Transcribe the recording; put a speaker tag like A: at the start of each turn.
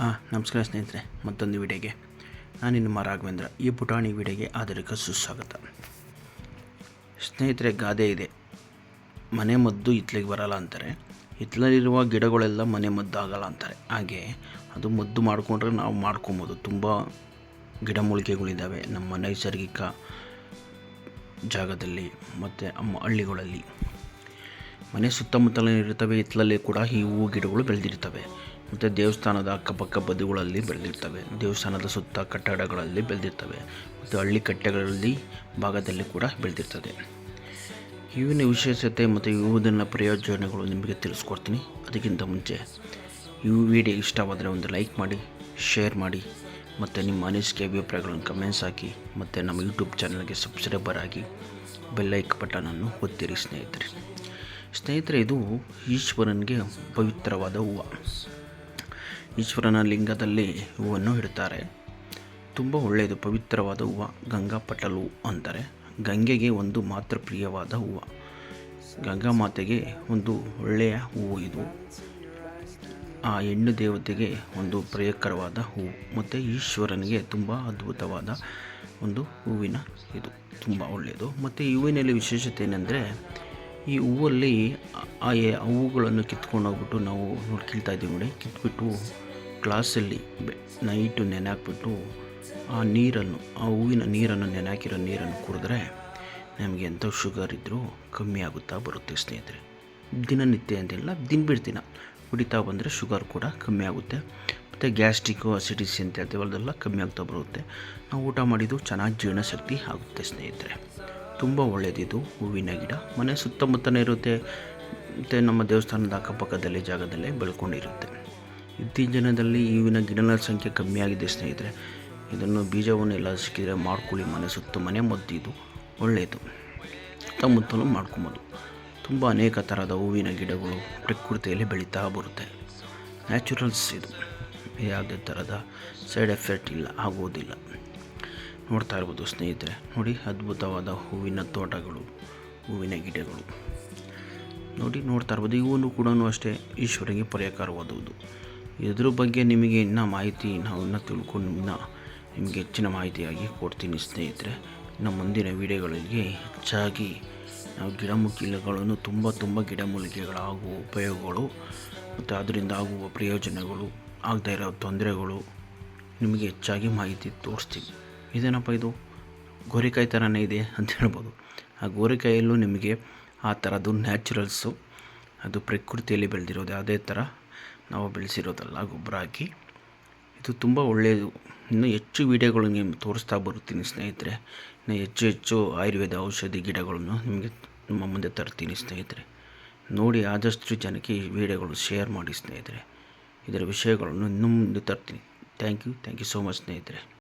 A: ಹಾಂ ನಮಸ್ಕಾರ ಸ್ನೇಹಿತರೆ, ಮತ್ತೊಂದು ವಿಡಿಯೋಗೆ. ನಾನು ನಿಮ್ಮ ರಾಘವೇಂದ್ರ, ಈ ಪುಟಾಣಿ ವಿಡಿಯೋಗೆ ಆಧುನಿಕ ಸುಸ್ವಾಗತ. ಸ್ನೇಹಿತರೆ, ಗಾದೆ ಇದೆ. ಮನೆ ಮದ್ದು ಹಿತ್ಲಿಗೆ ಬರಲ್ಲ ಅಂತಾರೆ. ಹಿತ್ಲಲ್ಲಿರುವ ಗಿಡಗಳೆಲ್ಲ ಮನೆ ಮದ್ದು ಆಗಲ್ಲ ಅಂತಾರೆ. ಹಾಗೆ ಅದು ಮದ್ದು ಮಾಡಿಕೊಂಡ್ರೆ ನಾವು ಮಾಡ್ಕೊಬೋದು. ತುಂಬ ಗಿಡಮೂಲಿಕೆಗಳಿದ್ದಾವೆ ನಮ್ಮ ನೈಸರ್ಗಿಕ ಜಾಗದಲ್ಲಿ ಮತ್ತು ನಮ್ಮ ಹಳ್ಳಿಗಳಲ್ಲಿ. ಮನೆ ಸುತ್ತಮುತ್ತಲೇ ಇರ್ತವೆ ಹಿತ್ತಲಲ್ಲಿ ಕೂಡ ಈ ಹೂವು, ಗಿಡಗಳು ಬೆಳೆದಿರ್ತವೆ ಮತ್ತು ದೇವಸ್ಥಾನದ ಅಕ್ಕಪಕ್ಕ ಬದಿಗಳಲ್ಲಿ ಬೆಳೆದಿರ್ತವೆ. ದೇವಸ್ಥಾನದ ಸುತ್ತ ಕಟ್ಟಡಗಳಲ್ಲಿ ಬೆಳೆದಿರ್ತವೆ. ಮತ್ತು ಹಳ್ಳಿ ಕಟ್ಟೆಗಳಲ್ಲಿ ಭಾಗದಲ್ಲಿ ಕೂಡ ಬೆಳೆದಿರ್ತದೆ. ಇವಿನ ವಿಶೇಷತೆ ಮತ್ತು ಇವುದನ್ನು ಪ್ರಯೋಜನಗಳು ನಿಮಗೆ ತಿಳಿಸ್ಕೊಡ್ತೀನಿ. ಅದಕ್ಕಿಂತ ಮುಂಚೆ ಈ ವಿಡಿಯೋ ಇಷ್ಟವಾದರೆ ಒಂದು ಲೈಕ್ ಮಾಡಿ, ಶೇರ್ ಮಾಡಿ, ಮತ್ತು ನಿಮ್ಮ ಅನಿಸಿಕೆ ಅಭಿಪ್ರಾಯಗಳನ್ನು ಕಮೆಂಟ್ಸ್ ಹಾಕಿ, ಮತ್ತು ನಮ್ಮ ಯೂಟ್ಯೂಬ್ ಚಾನಲ್ಗೆ ಸಬ್ಸ್ಕ್ರೈಬರ್ ಆಗಿ ಬೆಲ್ಲೈಕ್ ಬಟನನ್ನು ಒತ್ತಿರಿ ಸ್ನೇಹಿತರೆ. ಸ್ನೇಹಿತರೆ, ಇದು ಈಶ್ವರನಿಗೆ ಪವಿತ್ರವಾದ ಹೂವು. ಈಶ್ವರನ ಲಿಂಗದಲ್ಲಿ ಹೂವನ್ನು ಇಡ್ತಾರೆ ತುಂಬ ಒಳ್ಳೆಯದು, ಪವಿತ್ರವಾದ ಹೂವು, ಗಂಗಾ ಪಟಲು ಅಂತಾರೆ ಗಂಗೆಗೆ ಒಂದು ಮಾತ್ರ ಪ್ರಿಯವಾದ ಹೂವು. ಗಂಗಾ ಮಾತೆಗೆ ಒಂದು ಒಳ್ಳೆಯ ಹೂವು ಇದು. ಆ ಹೆಣ್ಣು ದೇವತೆಗೆ ಒಂದು ಪ್ರಿಯಕರವಾದ ಹೂವು ಮತ್ತು ಈಶ್ವರನಿಗೆ ತುಂಬ ಅದ್ಭುತವಾದ ಒಂದು ಹೂವಿನ ಇದು, ತುಂಬ ಒಳ್ಳೆಯದು. ಮತ್ತು ಈ ಹೂವಿನಲ್ಲಿ ವಿಶೇಷತೆ ಏನೆಂದರೆ ಈ ಹೂವಲ್ಲಿ ಆ ಹೂವುಗಳನ್ನು ಕಿತ್ಕೊಂಡು ಹೋಗ್ಬಿಟ್ಟು ನಾವು ನೋಡಿ, ಕೀಳ್ತಾ ಇದ್ದೀವಿ ನೋಡಿ, ಕಿತ್ಬಿಟ್ಟು ಗ್ಲಾಸಲ್ಲಿ ನೈಟು ನೆನೆ ಹಾಕ್ಬಿಟ್ಟು ಆ ನೀರನ್ನು, ಆ ಹೂವಿನ ನೀರನ್ನು ನೆನೆ ಹಾಕಿರೋ ನೀರನ್ನು ಕುಡಿದ್ರೆ ನಮಗೆ ಎಂಥ ಶುಗರ್ ಇದ್ದರೂ ಕಮ್ಮಿ ಆಗುತ್ತಾ ಬರುತ್ತೆ ಸ್ನೇಹಿತರೆ. ದಿನನಿತ್ಯ ಅಂತಿಲ್ಲ ದಿನ ಬಿಡ್ದಿನ ಕುಡಿತಾ ಬಂದರೆ ಶುಗರ್ ಕೂಡ ಕಮ್ಮಿ ಆಗುತ್ತೆ. ಮತ್ತು ಗ್ಯಾಸ್ಟ್ರಿಕ್ ಅಸಿಡಿಸಿ ಅಂತ ಹೇಳ್ತೀವಿ ಕಮ್ಮಿ ಆಗ್ತಾ ಬರುತ್ತೆ. ನಾವು ಊಟ ಮಾಡಿದ್ದು ಚೆನ್ನಾಗಿ ಜೀರ್ಣಶಕ್ತಿ ಆಗುತ್ತೆ ಸ್ನೇಹಿತರೆ. ತುಂಬ ಒಳ್ಳೆಯದಿದು ಹೂವಿನ ಗಿಡ. ಮನೆ ಸುತ್ತಮುತ್ತಲೇ ಇರುತ್ತೆ. ಮತ್ತು ನಮ್ಮ ದೇವಸ್ಥಾನದ ಅಕ್ಕಪಕ್ಕದಲ್ಲಿ ಜಾಗದಲ್ಲೇ ಬೆಳ್ಕೊಂಡಿರುತ್ತೆ. ಇತ್ತೀಚಿನ ದಿನದಲ್ಲಿ ಈ ಹೂವಿನ ಗಿಡಗಳ ಸಂಖ್ಯೆ ಕಮ್ಮಿಯಾಗಿದೆ ಸ್ನೇಹಿತರೆ. ಇದನ್ನು ಬೀಜವನ್ನು ಎಲ್ಲ ಸಿಕ್ಕಿದರೆ ಮಾಡ್ಕೊಳ್ಳಿ ಮನೆ ಸುತ್ತ ಮನೆ ಮದ್ದಿದ್ದು ಒಳ್ಳೆಯದು. ಸುತ್ತಮುತ್ತಲೂ ಮಾಡ್ಕೊಬೋದು. ತುಂಬ ಅನೇಕ ಥರದ ಹೂವಿನ ಗಿಡಗಳು ಪ್ರಕೃತಿಯಲ್ಲಿ ಬೆಳೀತಾ ಬರುತ್ತೆ. ನ್ಯಾಚುರಲ್ಸ್ ಇದು. ಯಾವುದೇ ಥರದ ಸೈಡ್ ಎಫೆಕ್ಟ್ ಇಲ್ಲ, ಆಗೋದಿಲ್ಲ. ನೋಡ್ತಾ ಇರ್ಬೋದು ಸ್ನೇಹಿತರೆ. ನೋಡಿ, ಅದ್ಭುತವಾದ ಹೂವಿನ ತೋಟಗಳು, ಹೂವಿನ ಗಿಡಗಳು. ನೋಡಿ, ನೋಡ್ತಾ ಇರ್ಬೋದು ಇವನು ಕೂಡ ಅಷ್ಟೇ ಈಶ್ವರಿಗೆ ಪರಿಹಾರವಾದುದು ಇದ್ರ ಬಗ್ಗೆ ನಿಮಗೆ ಇನ್ನೂ ಮಾಹಿತಿ ನಾವು ಇನ್ನೂ ತಿಳ್ಕೊಂಡು ಇನ್ನೂ ನಿಮಗೆ ಹೆಚ್ಚಿನ ಮಾಹಿತಿಯಾಗಿ ಕೊಡ್ತೀನಿ ಸ್ನೇಹಿತರೆ. ಇನ್ನು ಮುಂದಿನ ವಿಡಿಯೋಗಳಲ್ಲಿ ಹೆಚ್ಚಾಗಿ ನಾವು ಗಿಡಮೂಲಿಕೆಗಳನ್ನು ತುಂಬ ತುಂಬ ಗಿಡಮೂಲಿಕೆಗಳಾಗುವ ಉಪಯೋಗಗಳು ಮತ್ತು ಅದರಿಂದ ಆಗುವ ಪ್ರಯೋಜನಗಳು ಆಗದೇ ಇರೋ ತೊಂದರೆಗಳು ನಿಮಗೆ ಹೆಚ್ಚಾಗಿ ಮಾಹಿತಿ ತೋರಿಸ್ತೀವಿ ಇದೇನಪ್ಪ ಇದು? ಗೋರಿಕಾಯಿ ಥರನೇ ಇದೆ ಅಂತ ಹೇಳ್ಬೋದು. ಆ ಗೋರಿಕಾಯಲ್ಲೂ ನಿಮಗೆ ಆ ಥರದ್ದು ನ್ಯಾಚುರಲ್ಸು, ಅದು ಪ್ರಕೃತಿಯಲ್ಲಿ ಬೆಳೆದಿರೋದು ಅದೇ ಥರ ನಾವು ಬೆಳೆಸಿರೋದಲ್ಲ, ಗೊಬ್ಬರ ಹಾಕಿ. ಇದು ತುಂಬ ಒಳ್ಳೆಯದು ಇನ್ನೂ ಹೆಚ್ಚು ವೀಡಿಯೋಗಳು ನಿಮಗೆ ತೋರಿಸ್ತಾ ಬರುತ್ತೀನಿ ಸ್ನೇಹಿತರೆ. ಇನ್ನು ಹೆಚ್ಚು ಹೆಚ್ಚು ಆಯುರ್ವೇದ ಔಷಧಿ ಗಿಡಗಳನ್ನು ನಿಮಗೆ ನಮ್ಮ ಮುಂದೆ ತರ್ತೀನಿ ಸ್ನೇಹಿತರೆ. ನೋಡಿ ಆದಷ್ಟು ಜನಕ್ಕೆ ಈ ವೀಡಿಯೋಗಳು ಶೇರ್ ಮಾಡಿ ಸ್ನೇಹಿತರೆ. ಇದರ ವಿಷಯಗಳನ್ನು ಇನ್ನೂ ಮುಂದೆ ತರ್ತೀನಿ. Thank you. Thank you so much ಸ್ನೇಹಿತರೆ.